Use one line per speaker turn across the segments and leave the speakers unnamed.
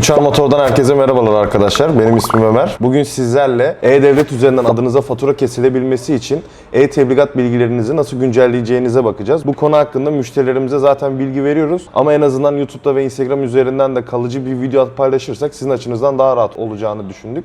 Uçan Motor'dan herkese merhabalar arkadaşlar. Benim ismim Ömer. Bugün sizlerle E-Devlet üzerinden adınıza fatura kesilebilmesi için e-tebligat bilgilerinizi nasıl güncelleyeceğinize bakacağız. Bu konu hakkında müşterilerimize zaten bilgi veriyoruz. Ama en azından YouTube'da ve Instagram üzerinden de kalıcı bir video paylaşırsak sizin açınızdan daha rahat olacağını düşündük.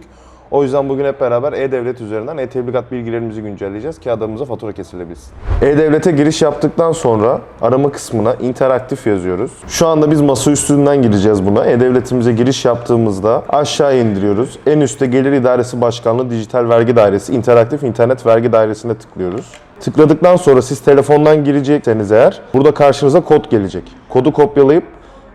O yüzden bugün hep beraber E-Devlet üzerinden e-tebligat bilgilerimizi güncelleyeceğiz ki adamımıza fatura kesilebilsin. E-Devlet'e giriş yaptıktan sonra arama kısmına interaktif yazıyoruz. Şu anda biz masa üstünden gireceğiz buna. E-Devlet'imize giriş yaptığımızda aşağı indiriyoruz. En üstte Gelir İdaresi Başkanlığı Dijital Vergi Dairesi interaktif internet vergi dairesine tıklıyoruz. Tıkladıktan sonra siz telefondan girecekseniz eğer burada karşınıza kod gelecek. Kodu kopyalayıp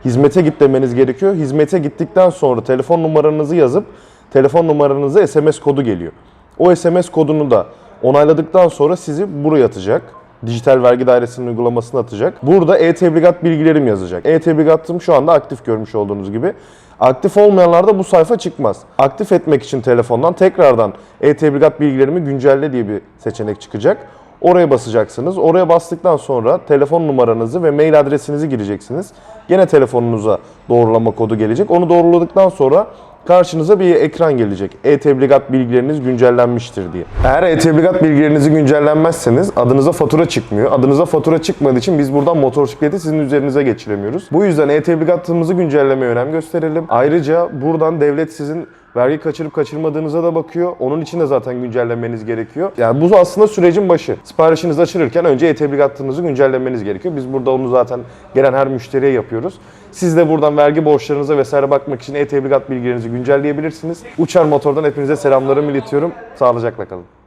hizmete git demeniz gerekiyor. Hizmete gittikten sonra telefon numaranızı yazıp telefon numaranıza SMS kodu geliyor. O SMS kodunu da onayladıktan sonra sizi buraya atacak. Dijital Vergi Dairesi'nin uygulamasına atacak. Burada e-tebligat bilgilerim yazacak. E-tebligatım şu anda aktif görmüş olduğunuz gibi. Aktif olmayanlarda bu sayfa çıkmaz. Aktif etmek için telefondan tekrardan e-tebligat bilgilerimi güncelle diye bir seçenek çıkacak. Oraya basacaksınız. Oraya bastıktan sonra telefon numaranızı ve mail adresinizi gireceksiniz. Gene telefonunuza doğrulama kodu gelecek. Onu doğruladıktan sonra karşınıza bir ekran gelecek. E-tebligat bilgileriniz güncellenmiştir diye. Eğer e-tebligat bilgilerinizi güncellenmezseniz adınıza fatura çıkmıyor. Adınıza fatura çıkmadığı için biz buradan motosikleti sizin üzerinize geçiremiyoruz. Bu yüzden e-tebligatımızı güncellemeye önem gösterelim. Ayrıca buradan devlet sizin vergi kaçırıp kaçırmadığınıza da bakıyor. Onun için de zaten güncellemeniz gerekiyor. Yani bu aslında sürecin başı. Siparişinizi açılırken önce e-tebligatınızı güncellemeniz gerekiyor. Biz burada onu zaten gelen her müşteriye yapıyoruz. Siz de buradan vergi borçlarınıza vesaire bakmak için e-tebligat bilgilerinizi güncelleyebilirsiniz. Uçar Motor'dan hepinize selamlarımı iletiyorum. Sağlıcakla kalın.